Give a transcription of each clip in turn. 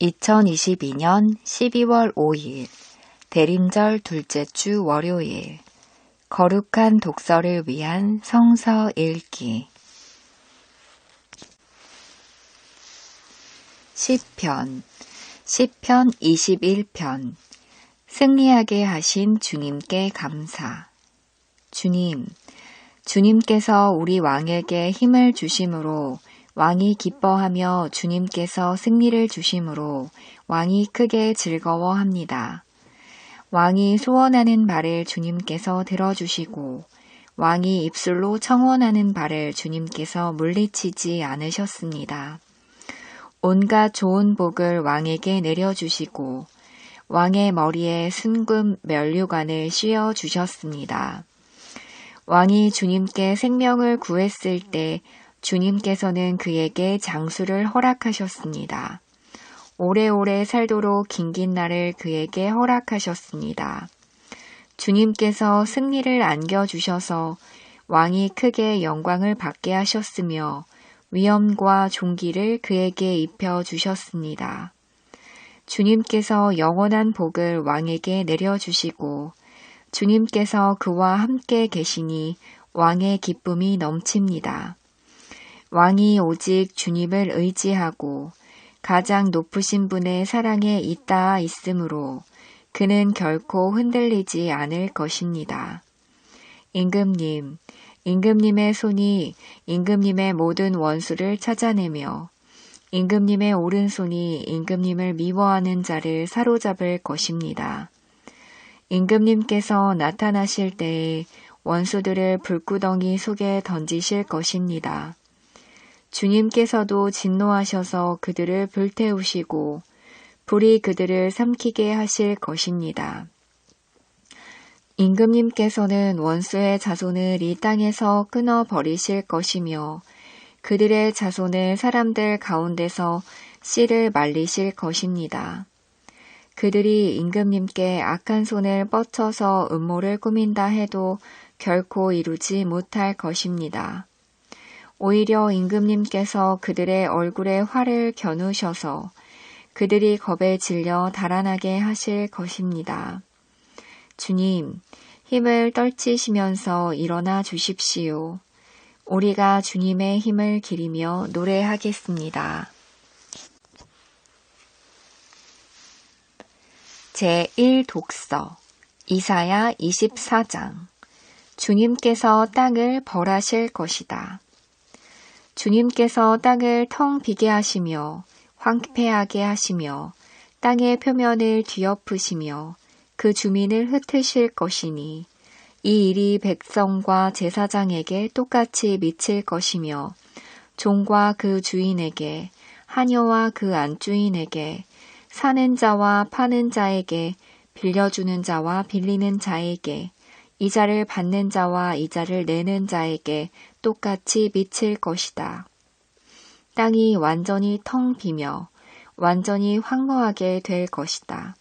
2022년 12월 5일 대림절 둘째 주 월요일 거룩한 독서를 위한 성서 읽기. 시편 시편 21편 승리하게 하신 주님께 감사. 주님 주님께서 우리 왕에게 힘을 주심으로 왕이 기뻐하며 주님께서 승리를 주심으로 왕이 크게 즐거워합니다. 왕이 소원하는 말을 주님께서 들어주시고 왕이 입술로 청원하는 바를 주님께서 물리치지 않으셨습니다. 온갖 좋은 복을 왕에게 내려주시고 왕의 머리에 순금 면류관을 씌워 주셨습니다. 왕이 주님께 생명을 구했을 때 주님께서는 그에게 장수를 허락하셨습니다. 오래오래 살도록 긴긴 날을 그에게 허락하셨습니다. 주님께서 승리를 안겨주셔서 왕이 크게 영광을 받게 하셨으며 위엄과 종기를 그에게 입혀 주셨습니다. 주님께서 영원한 복을 왕에게 내려주시고 주님께서 그와 함께 계시니 왕의 기쁨이 넘칩니다. 왕이 오직 주님을 의지하고 가장 높으신 분의 사랑에 있다 있으므로 그는 결코 흔들리지 않을 것입니다. 임금님, 임금님의 손이 임금님의 모든 원수를 찾아내며 임금님의 오른손이 임금님을 미워하는 자를 사로잡을 것입니다. 임금님께서 나타나실 때에 원수들을 불구덩이 속에 던지실 것입니다. 주님께서도 진노하셔서 그들을 불태우시고 불이 그들을 삼키게 하실 것입니다. 임금님께서는 원수의 자손을 이 땅에서 끊어 버리실 것이며 그들의 자손을 사람들 가운데서 씨를 말리실 것입니다. 그들이 임금님께 악한 손을 뻗쳐서 음모를 꾸민다 해도 결코 이루지 못할 것입니다. 오히려 임금님께서 그들의 얼굴에 화를 겨누셔서 그들이 겁에 질려 달아나게 하실 것입니다. 주님, 힘을 떨치시면서 일어나 주십시오. 우리가 주님의 힘을 기리며 노래하겠습니다. 제1독서 이사야 24장 주님께서 땅을 벌하실 것이다. 주님께서 땅을 텅 비게 하시며 황폐하게 하시며 땅의 표면을 뒤엎으시며 그 주민을 흩으실 것이니 이 일이 백성과 제사장에게 똑같이 미칠 것이며 종과 그 주인에게 하녀와 그 안주인에게 사는 자와 파는 자에게 빌려주는 자와 빌리는 자에게 이자를 받는 자와 이자를 내는 자에게 똑같이 미칠 것이다. 땅이 완전히 텅 비며 완전히 황무하게 될 것이다.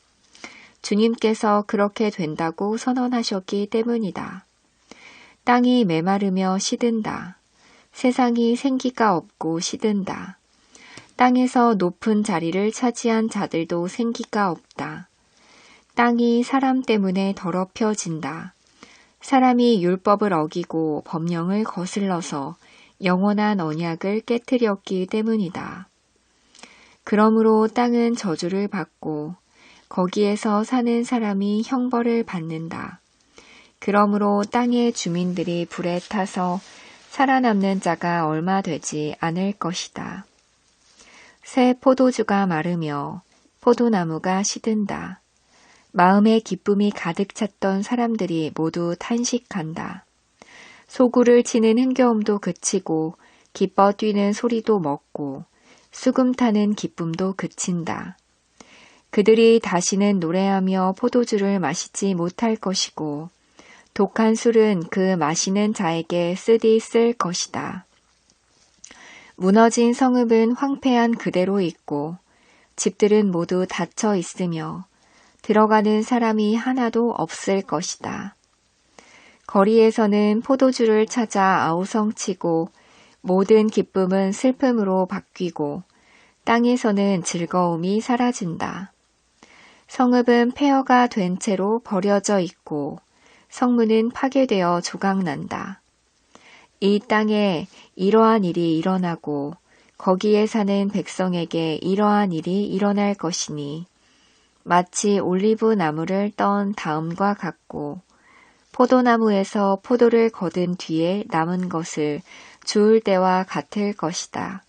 주님께서 그렇게 된다고 선언하셨기 때문이다. 땅이 메마르며 시든다. 세상이 생기가 없고 시든다. 땅에서 높은 자리를 차지한 자들도 생기가 없다. 땅이 사람 때문에 더럽혀진다. 사람이 율법을 어기고 법령을 거슬러서 영원한 언약을 깨뜨렸기 때문이다. 그러므로 땅은 저주를 받고 거기에서 사는 사람이 형벌을 받는다. 그러므로 땅의 주민들이 불에 타서 살아남는 자가 얼마 되지 않을 것이다. 새 포도주가 마르며 포도나무가 시든다. 마음의 기쁨이 가득 찼던 사람들이 모두 탄식한다. 소구를 치는 흥겨움도 그치고 기뻐 뛰는 소리도 먹고 수금 타는 기쁨도 그친다. 그들이 다시는 노래하며 포도주를 마시지 못할 것이고 독한 술은 그 마시는 자에게 쓰디 쓸 것이다. 무너진 성읍은 황폐한 그대로 있고 집들은 모두 닫혀 있으며 들어가는 사람이 하나도 없을 것이다. 거리에서는 포도주를 찾아 아우성치고 모든 기쁨은 슬픔으로 바뀌고 땅에서는 즐거움이 사라진다. 성읍은 폐허가 된 채로 버려져 있고 성문은 파괴되어 조각난다. 이 땅에 이러한 일이 일어나고 거기에 사는 백성에게 이러한 일이 일어날 것이니 마치 올리브 나무를 떤 다음과 같고 포도나무에서 포도를 거둔 뒤에 남은 것을 주울 때와 같을 것이다.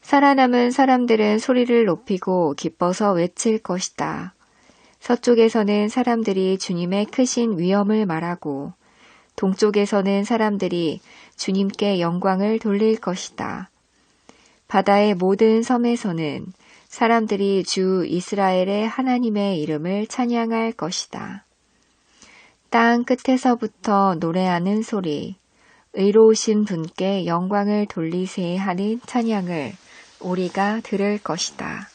살아남은 사람들은 소리를 높이고 기뻐서 외칠 것이다. 서쪽에서는 사람들이 주님의 크신 위엄을 말하고 동쪽에서는 사람들이 주님께 영광을 돌릴 것이다. 바다의 모든 섬에서는 사람들이 주 이스라엘의 하나님의 이름을 찬양할 것이다. 땅 끝에서부터 노래하는 소리, 의로우신 분께 영광을 돌리세 하는 찬양을 우리가 들을 것이다.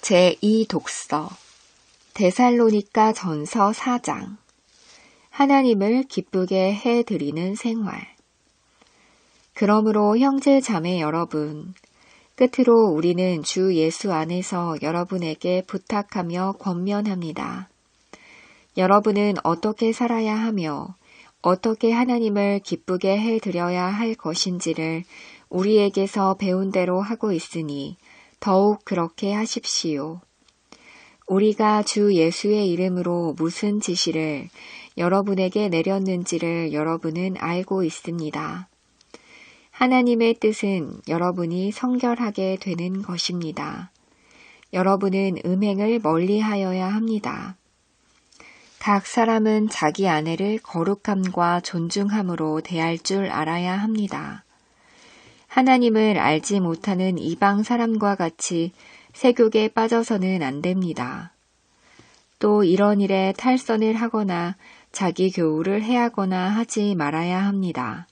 제2 독서 데살로니가 전서 4장 하나님을 기쁘게 해 드리는 생활 그러므로 형제 자매 여러분 끝으로 우리는 주 예수 안에서 여러분에게 부탁하며 권면합니다. 여러분은 어떻게 살아야 하며 어떻게 하나님을 기쁘게 해 드려야 할 것인지를 우리에게서 배운 대로 하고 있으니 더욱 그렇게 하십시오. 우리가 주 예수의 이름으로 무슨 지시를 여러분에게 내렸는지를 여러분은 알고 있습니다. 하나님의 뜻은 여러분이 성결하게 되는 것입니다. 여러분은 음행을 멀리 하여야 합니다. 각 사람은 자기 아내를 거룩함과 존중함으로 대할 줄 알아야 합니다. 하나님을 알지 못하는 이방 사람과 같이 세욕에 빠져서는 안 됩니다. 또 이런 일에 탈선을 하거나 자기 교우를 해하거나 하지 말아야 합니다.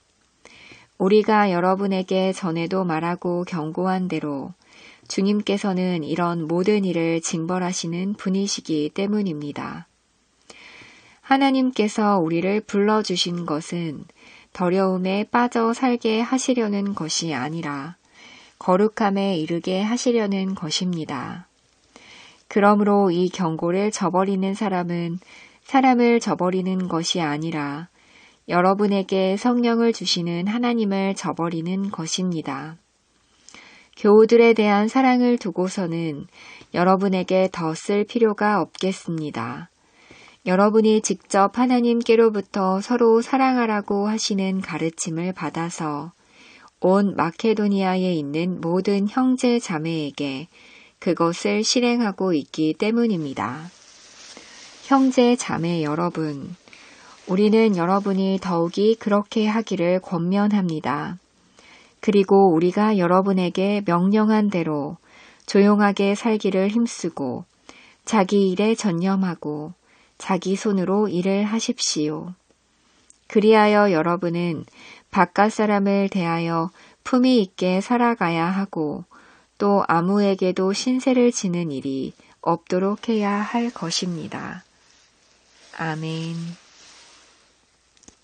우리가 여러분에게 전에도 말하고 경고한 대로 주님께서는 이런 모든 일을 징벌하시는 분이시기 때문입니다. 하나님께서 우리를 불러주신 것은 더려움에 빠져 살게 하시려는 것이 아니라 거룩함에 이르게 하시려는 것입니다. 그러므로 이 경고를 저버리는 사람은 사람을 저버리는 것이 아니라 여러분에게 성령을 주시는 하나님을 저버리는 것입니다. 교우들에 대한 사랑을 두고서는 여러분에게 더 쓸 필요가 없겠습니다. 여러분이 직접 하나님께로부터 서로 사랑하라고 하시는 가르침을 받아서 온 마케도니아에 있는 모든 형제 자매에게 그것을 실행하고 있기 때문입니다. 형제 자매 여러분, 우리는 여러분이 더욱이 그렇게 하기를 권면합니다. 그리고 우리가 여러분에게 명령한 대로 조용하게 살기를 힘쓰고 자기 일에 전념하고 자기 손으로 일을 하십시오. 그리하여 여러분은 바깥 사람을 대하여 품위 있게 살아가야 하고 또 아무에게도 신세를 지는 일이 없도록 해야 할 것입니다. 아멘.